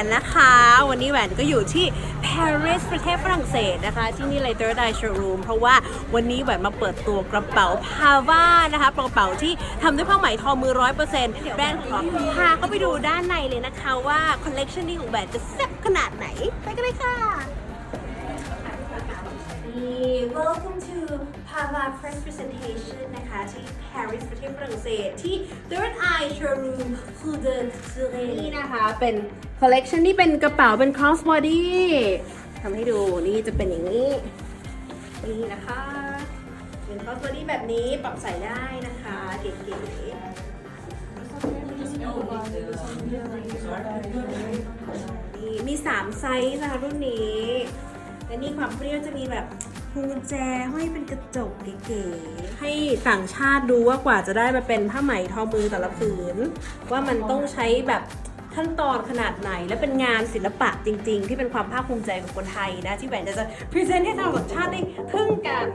นด์นะคะ วันนี้แหวนก็อยู่ที่ปารีสประเทศฝรั่งเศสนะคะ ที่นี่เลยเตอร์ไดชรูมเพราะว่าวันนี้แหวนมาเปิดตัวกระเป๋าพาว่านะคะกระเป๋าที่ทำด้วยผ้าไหมทอมือร้อยเปอร์เซ็นต์แบรนด์ขอพาเข้าไปดูด้านในเลยนะคะว่าคอลเลกชันนี้ของแหวนจะแซ่บขนาดไหนไปกันเลยค่ะ Pava Press Presentation นะคะ ที่ Paris ประเทศฝรั่งเศสที่ Third Eye Showroom c o u de c u r e นี่นะคะ เป็น collection ที่เป็นกระเป๋าเป็น cross body ทำให้ดูนี่จะเป็นอย่างนี้ นี่นะคะเป็น cross body แบบนี้ปรับใส่ได้นะคะเก๋ๆนี่มี 3 ไซส์นะคะรุ่นนี้ และนี่ความเปรี้ยวจะมีแบบ พวงกุญแจห้อยเป็นกระจกเก๋ๆ ให้ต่างชาติดูว่ากว่าจะได้มาเป็นผ้าไหมทอมือแต่ละผืน ว่ามันต้องใช้แบบขั้นตอนขนาดไหนและเป็นงานศิลปะจริง ๆ ที่เป็นความภาคภูมิใจของคนไทยนะ ที่แหวนจะจะพรีเซนต์ให้ชาวต่างชาติได้ทึ่งกัน